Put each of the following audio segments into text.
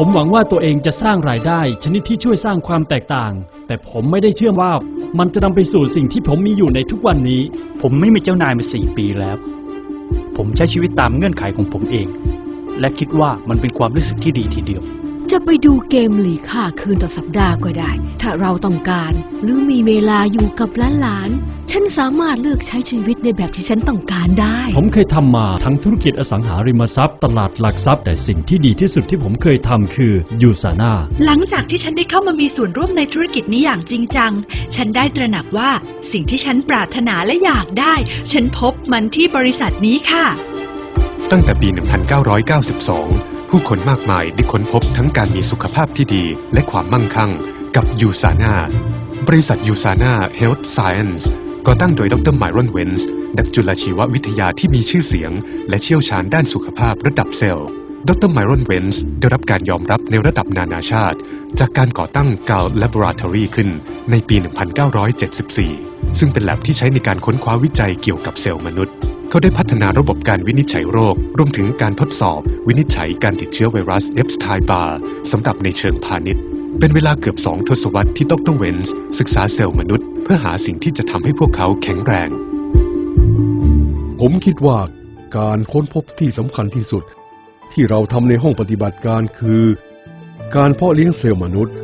ผมหวังว่าตัวเองจะสร้างรายได้ ชนิดที่ช่วยสร้างความแตกต่าง แต่ผมไม่ได้เชื่อว่ามันจะนำไปสู่สิ่งที่ผมมีอยู่ในทุกวันนี้ ผมไม่มีเจ้านายมาสี่ปีแล้ว ผมใช้ชีวิตตามเงื่อนไขของผมเอง และคิดว่ามันเป็นความรู้สึกที่ดีทีเดียว จะไปดูเกมหลีค่าคืนต่อสัปดาห์ก็ได้ ถ้าเราต้องการ หรือมีเวลาอยู่กับหลานๆ ฉันสามารถเลือกใช้ชีวิตในแบบที่ฉันต้องการได้ ผมเคยทำมาทั้งธุรกิจอสังหาริมทรัพย์ ตลาดหลักทรัพย์แต่สิ่งที่ดีที่สุดที่ผมเคยทำคือยูซาน่าหลังจากที่ฉันได้เข้ามามีส่วนร่วมในธุรกิจนี้อย่างจริงจัง ฉันได้ตระหนักว่าสิ่งที่ฉันปรารถนาและอยากได้ ฉันพบมันที่บริษัทนี้ค่ะ ตั้งแต่ปี 1992 ผู้คนมากมายได้ค้นพบทั้งการมีสุขภาพที่ดี และความมั่งคั่ง กับยูซาน่าบริษัทยูซาน่าเฮลท์ไซเอนส์ ก่อตั้งโดยดรไมรอนเวนส์นักจุลชีววิทยาที่มีชื่อเสียง และเชี่ยวชาญด้านสุขภาพระดับเซลล์ ดรไมรอนเวนส์ได้รับการยอมรับในระดับนานาชาติ จากการก่อตั้ง Gall Laboratory ขึ้นในปี 1974 ซึ่งเป็นแลบที่ใช้ในการค้นคว้าวิจัยเกี่ยวกับเซลล์มนุษย์ เขาได้พัฒนาระบบการวินิจฉัยโรค รวมถึงการทดสอบ วินิจฉัยการติดเชื้อไวรัสเอฟสไทบาร์สำหรับในเชิงพาณิชย์ เป็นเวลาเกือบ2ทศวรรษที่ดรเวนส์ศึกษาเซลล์มนุษย์ เพื่อหาสิ่งที่จะทำให้พวกเขาแข็งแรง ผมคิดว่าการค้นพบที่สำคัญที่สุด ที่เราทำในห้องปฏิบัติการคือ การเพาะเลี้ยงเซลล์มนุษย์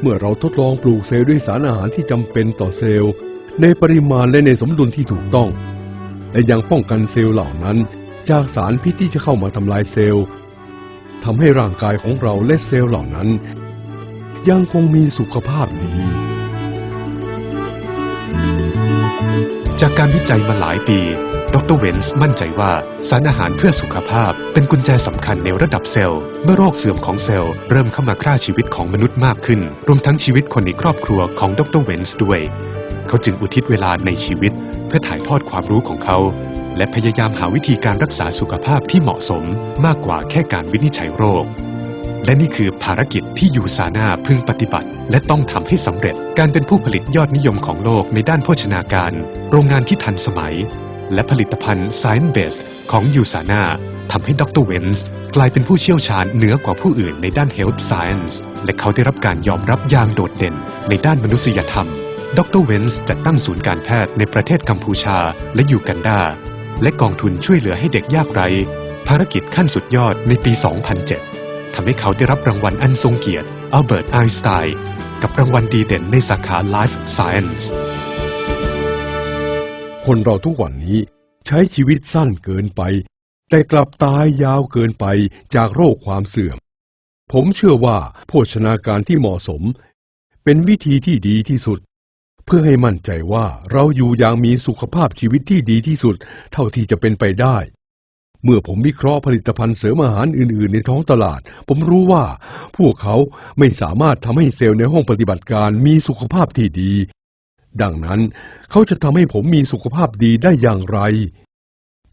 เมื่อเราทดลองปลูกเซลล์ด้วยสารอาหารที่จำเป็นต่อเซลล์ ในปริมาณและในสมดุลที่ถูกต้อง และยังป้องกันเซลล์เหล่านั้น จากสารพิษที่จะเข้ามาทำลายเซลล์ทำให้ร่างกายของเราและเซลล์เหล่านั้น ยังคงมีสุขภาพดี จากการวิจัยมาหลายปี ดรเวนส์มั่นใจว่าสารอาหารเพื่อสุขภาพเป็นกุญแจสำคัญในระดับเซลล์ เมื่อโรคเสื่อมของเซลล์ เริ่มเข้ามาฆ่าชีวิตของมนุษย์มากขึ้น รวมทั้งชีวิตคนในครอบครัวของดรเวนส์ด้วย เขาจึงอุทิศเวลาในชีวิต เพื่อถ่ายทอดความรู้ของเขาและพยายามหาวิธีการรักษาสุขภาพที่เหมาะสมมากกว่าแค่การวินิจฉัยโรค และนี่คือภารกิจที่ยูซาน่าพึงปฏิบัติ และต้องทำให้สำเร็จ การเป็นผู้ผลิตยอดนิยมของโลกในด้านโภชนาการ โรงงานที่ทันสมัย และผลิตภัณฑ์ Science Base ของยูซาน่าทำให้ดรเวนส์กลายเป็นผู้เชี่ยวชาญเหนือกว่าผู้อื่นในด้าน Health Science และเขาได้รับการยอมรับอย่างโดดเด่น ในด้านมนุษยธรรม ดรเวนส์จัดตั้งศูนย์การแพทย์ในประเทศกัมพูชาและยูกันดาและกองทุนช่วยเหลือให้เด็กยากไร้ภารกิจขั้นสุดยอดในปี 2007 ทำให้เขาได้รับรางวัลอันทรงเกียรติอัลเบิร์ตไอน์สไตน์กับรางวัลดีเด่นในสาขา Life Science คนเราทุกวันนี้ใช้ชีวิตสั้นเกินไป แต่กลับตายยาวเกินไปจากโรคความเสื่อม ผมเชื่อว่าโภชนาการที่เหมาะสม เป็นวิธีที่ดีที่สุด เพื่อให้มั่นใจว่าเราอยู่อย่างมีสุขภาพชีวิตที่ดีที่สุด เท่าที่จะเป็นไปได้ เมื่อผมวิเคราะห์ผลิตภัณฑ์เสริมอาหารอื่น ๆ ในท้องตลาด ผมรู้ว่า พวกเขาไม่สามารถทำให้เซลล์ในห้องปฏิบัติการมีสุขภาพที่ดี ดังนั้นเขาจะทำให้ผมมีสุขภาพดีได้อย่างไร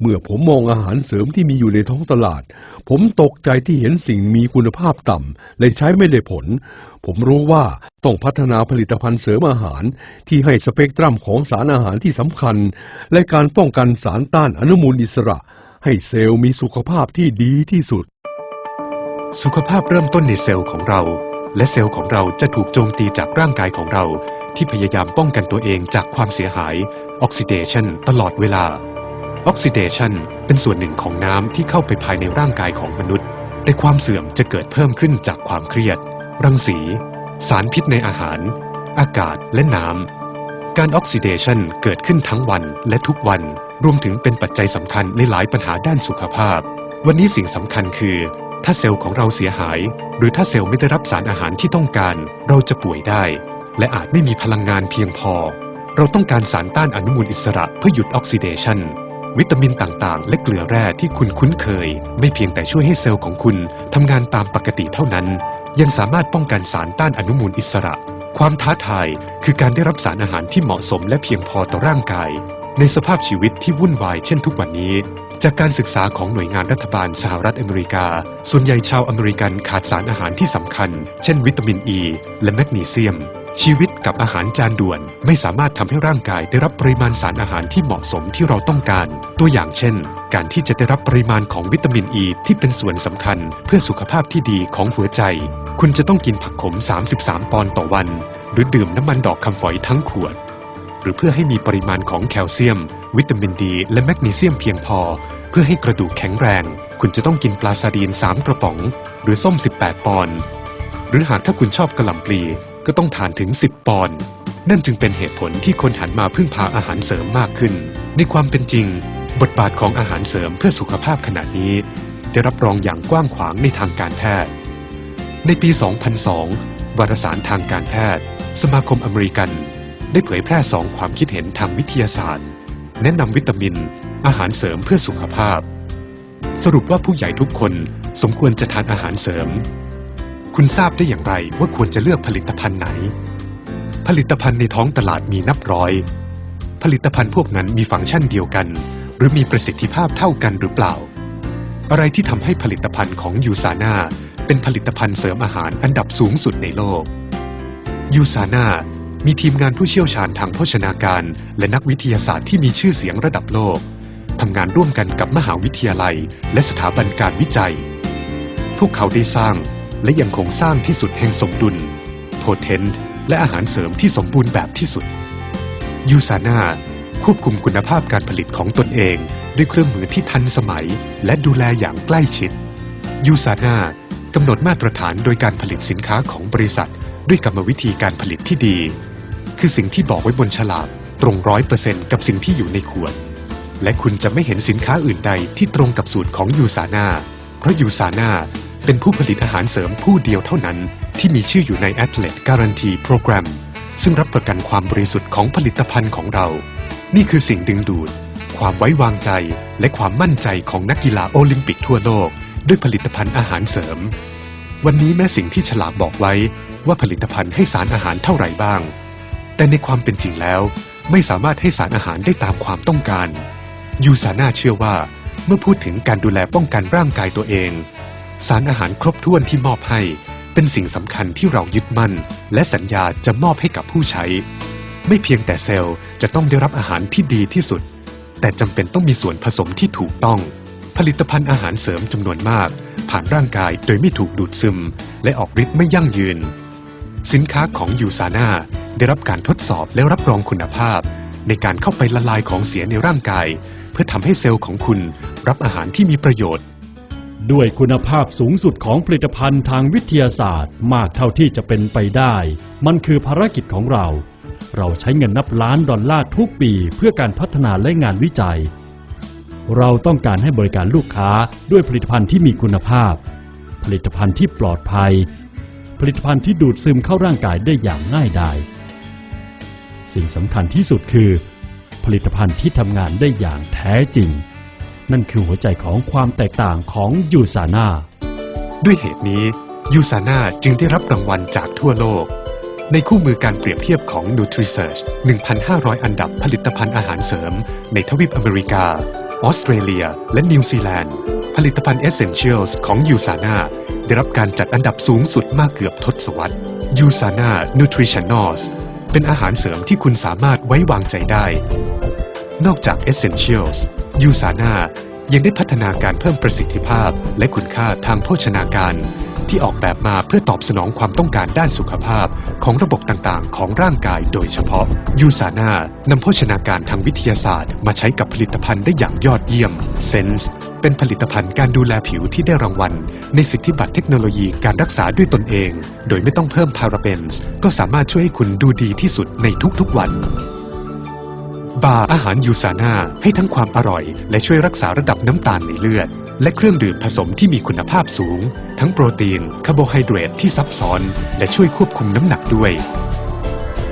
เมื่อผมมองอาหารเสริมที่มีอยู่ในท้องตลาด ผมตกใจที่เห็นสิ่งมีคุณภาพต่ำและใช้ไม่ได้ผล ผมรู้ว่าต้องพัฒนาผลิตภัณฑ์เสริมอาหารที่ให้สเปกตรัมของสารอาหารที่สำคัญ และการป้องกันสารต้านอนุมูลอิสระ ให้เซลล์มีสุขภาพที่ดีที่สุด สุขภาพเริ่มต้นในเซลล์ของเรา และเซลล์ของเราจะถูกโจมตีจากร่างกายของเรา ที่พยายามป้องกันตัวเองจากความเสียหายออกซิเดชันตลอดเวลา ออกซิเดชันเป็นส่วนหนึ่งของน้ำที่เข้าไปภายในร่างกายของมนุษย์ แต่ความเสื่อมจะเกิดเพิ่มขึ้นจากความเครียด รังสี สารพิษในอาหาร อากาศและน้ำ การออกซิเดชันเกิดขึ้นทั้งวันและทุกวัน รวมถึงเป็นปัจจัยสำคัญในหลายปัญหาด้านสุขภาพ วันนี้สิ่งสำคัญคือ ถ้าเซลล์ของเราเสียหาย หรือถ้าเซลล์ไม่ได้รับสารอาหารที่ต้องการ เราจะป่วยได้ และอาจไม่มีพลังงานเพียงพอ เราต้องการสารต้านอนุมูลอิสระเพื่อหยุดออกซิเดชันวิตามินต่างๆ และเกลือแร่ที่คุณคุ้นเคย ไม่เพียงแต่ช่วยให้เซลล์ของคุณทำงานตามปกติเท่านั้น ยังสามารถป้องกันสารต้านอนุมูลอิสระ ความท้าทายคือการได้รับสารอาหารที่เหมาะสมและเพียงพอต่อร่างกาย ในสภาพชีวิตที่วุ่นวายเช่นทุกวันนี้ จากการศึกษาของหน่วยงานรัฐบาลสหรัฐอเมริกา ส่วนใหญ่ชาวอเมริกันขาดสารอาหารที่สำคัญ เช่น วิตามินอ e ีและแมกนีเซียม ชีวิตกับอาหารจานด่วนไม่สามารถทำให้ร่างกายได้รับปริมาณสารอาหารที่เหมาะสมที่เราต้องการ ตัวอย่างเช่น การที่จะได้รับปริมาณของวิตามินอ e ีที่เป็นส่วนสำคัญ เพื่อสุขภาพที่ดีของหัวใจ คุณจะต้องกินผักขม 33 ปอนด์ต่อวัน หรือดื่มน้ำมันดอกคำฝอยทั้งขวด หรือเพื่อให้มีปริมาณของแคลเซียม วิตามินดี และแมกนีเซียมเพียงพอ เพื่อให้กระดูกแข็งแรง คุณจะต้องกินปลาซาดีน 3 กระป๋อง หรือส้ม 18 ปอนด์หรือหากถ้าคุณชอบกระหล่ำปลีก็ต้องทานถึง 10 ปอนด์นั่นจึงเป็นเหตุผลที่คนหันมาพึ่งพาอาหารเสริมมากขึ้น ในความเป็นจริง บทบาทของอาหารเสริมเพื่อสุขภาพขณะนี้ ได้รับรองอย่างกว้างขวางในทางการแพทย์ ในปี 2002 วารสารทางการแพทย์ สมาคมอเมริกัน ได้เผยแพร่สองความคิดเห็นทางวิทยาศาสตร์ แนะนำวิตามิน อาหารเสริมเพื่อสุขภาพ สรุปว่าผู้ใหญ่ทุกคนสมควรจะทานอาหารเสริม คุณทราบได้อย่างไรว่าควรจะเลือกผลิตภัณฑ์ไหน ผลิตภัณฑ์ในท้องตลาดมีนับร้อย ผลิตภัณฑ์พวกนั้นมีฟังก์ชันเดียวกัน หรือมีประสิทธิภาพเท่ากันหรือเปล่า อะไรที่ทำให้ผลิตภัณฑ์ของยูซาน่า เป็นผลิตภัณฑ์เสริมอาหารอันดับสูงสุดในโลก ยูซาน่ามีทีมงานผู้เชี่ยวชาญทางโภชนาการ และนักวิทยาศาสตร์ที่มีชื่อเสียงระดับโลก ทำงานร่วมกันกับมหาวิทยาลัย และสถาบันการวิจัย พวกเขาได้สร้างและยังคงสร้างที่สุดแห่งสมดุล โพเทนต์ และอาหารเสริมที่สมบูรณ์แบบที่สุด ยูซาน่าควบคุมคุณภาพการผลิตของตนเอง ด้วยเครื่องมือที่ทันสมัย และดูแลอย่างใกล้ชิด ยูซาน่าำหนดมาตรฐานโดยการผลิตสินค้าของบริษัท ด้วยกรรมวิธีการผลิตที่ดี คือสิ่งที่บอกไว้บนฉลากตรงร้อยเปอร์เซ็นต์กับสิ่งที่อยู่ในขวด และคุณจะไม่เห็นสินค้าอื่นใดที่ตรงกับสูตรของยูซาน่าเพราะยูซาน่าเป็นผู้ผลิตอาหารเสริมผู้เดียวเท่านั้น ที่มีชื่ออยู่ใน Athlete Guarantee Program ซึ่งรับประกันความบริสุทธิ์ของผลิตภัณฑ์ของเรา นี่คือสิ่งดึงดูด ความไว้วางใจและความมั่นใจของนักกีฬาโอลิมปิกทั่วโลก ด้วยผลิตภัณฑ์อาหารเสริม วันนี้แม้สิ่งที่ฉลากบอกไว้ว่าผลิตภัณฑ์ให้สารอาหารเท่าไหร่บ้าง แต่ในความเป็นจริงแล้ว ไม่สามารถให้สารอาหารได้ตามความต้องการ ยูซาน่าเชื่อว่า เมื่อพูดถึงการดูแลป้องกันร่างกายตัวเอง สารอาหารครบถ้วนที่มอบให้ เป็นสิ่งสำคัญที่เรายึดมั่น และสัญญาจะมอบให้กับผู้ใช้ ไม่เพียงแต่เซลล์จะต้องได้รับอาหารที่ดีที่สุด แต่จำเป็นต้องมีส่วนผสมที่ถูกต้อง ผลิตภัณฑ์อาหารเสริมจำนวนมาก ผ่านร่างกายโดยไม่ถูกดูดซึม และออกฤทธิ์ไม่ยั่งยืน สินค้าของยูซาน่าได้รับการทดสอบและรับรองคุณภาพ ในการเข้าไปละลายของเสียในร่างกาย เพื่อทำให้เซลล์ของคุณรับอาหารที่มีประโยชน์ ด้วยคุณภาพสูงสุดของผลิตภัณฑ์ทางวิทยาศาสตร์ มากเท่าที่จะเป็นไปได้ มันคือภารกิจของเรา เราใช้เงินนับล้านดอลลาร์ทุกปีเพื่อการพัฒนาและงานวิจัย เราต้องการให้บริการลูกค้าด้วยผลิตภัณฑ์ที่มีคุณภาพ ผลิตภัณฑ์ที่ปลอดภัย ผลิตภัณฑ์ที่ดูดซึมเข้าร่างกายได้อย่างง่ายดายสิ่งสำคัญที่สุดคือ ผลิตภัณฑ์ที่ทำงานได้อย่างแท้จริง นั่นคือหัวใจของความแตกต่างของยูซาน่าด้วยเหตุนี้ยูซาน่าจึงได้รับรางวัลจากทั่วโลก ในคู่มือการเปรียบเทียบของ NutriSearch 1,500 อันดับผลิตภัณฑ์อาหารเสริม ในทวีปอเมริกา ออสเตรเลีย และนิวซีแลนด์ ผลิตภัณฑ์ Essentials ของยูซาน่าได้รับการจัดอันดับสูงสุดมากเกือบทศวรรษยูซาน่า Nutritionals เป็นอาหารเสริมที่คุณสามารถไว้วางใจได้ นอกจาก Essentials ยูซาน่ายังได้พัฒนาการเพิ่มประสิทธิภาพและคุณค่าทางโภชนาการ ที่ออกแบบมาเพื่อตอบสนองความต้องการด้านสุขภาพของระบบต่างๆ ของร่างกายโดยเฉพาะ ยูซาน่านำโภชนาการทางวิทยาศาสตร์ มาใช้กับผลิตภัณฑ์ได้อย่างยอดเยี่ยมเซนส์เป็นผลิตภัณฑ์การดูแลผิวที่ได้รางวัล ในสิทธิบัตรเทคโนโลยีการรักษาด้วยตนเอง โดยไม่ต้องเพิ่มพาราเบนส์ก็สามารถช่วยให้คุณดูดีที่สุดในทุกๆวันบาร์อาหารยูซาน่าให้ทั้งความอร่อย และช่วยรักษาระดับน้ำตาลในเลือด และเครื่องดื่มผสมที่มีคุณภาพสูง ทั้งโปรตีน คาร์โบไฮเดรตที่ซับซ้อน และช่วยควบคุมน้ำหนักด้วย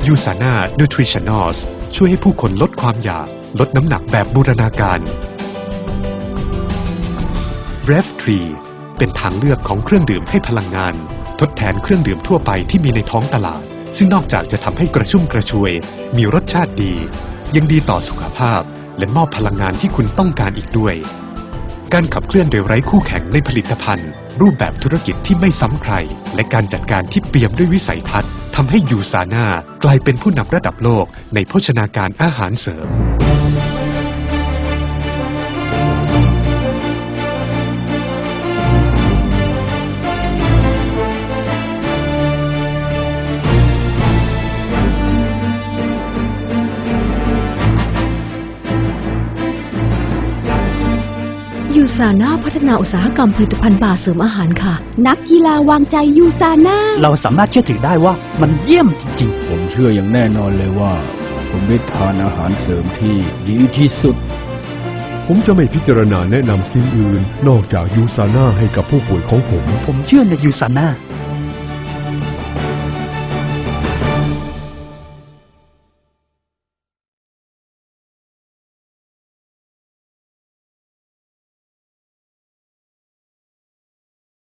ยูซาน่านูทริชั่นอลช่วยให้ผู้คนลดความอยาก ลดน้ำหนักแบบบูรณาการ r e f 3เป็นทางเลือกของเครื่องดื่มให้พลังงาน ทดแทนเครื่องดื่มทั่วไปที่มีในท้องตลาด ซึ่งนอกจากจะทำให้กระชุ่มกระชวย มีรสชาติดี ยังดีต่อสุขภาพ และมอบพลังงานที่คุณต้องการอีกด้วย การขับเคลื่อนโดยไร้คู่แข่งในผลิตภัณฑ์ รูปแบบธุรกิจที่ไม่ซ้ำใคร และการจัดการที่เปี่ยมด้วยวิสัยทัศน์ทำให้ยูซาน่ากลายเป็นผู้นำระดับโลกในโภชนาการอาหารเสริม ซาน่าพัฒนาอุตสาหกรรมผลิตภัณฑ์บาเสริมอาหารค่ะ นักกีฬาวางใจยูซาน่า เราสามารถเชื่อถือได้ว่ามันเยี่ยมจริงผมเชื่ออย่างแน่นอนเลยว่า ผมได้ทานอาหารเสริมที่ดีที่สุด ผมจะไม่พิจารณาแนะนำสิ่งอื่น นอกจากยูซาน่าให้กับผู้ป่วยของผม ๆ ผมเชื่อในยูซาน่า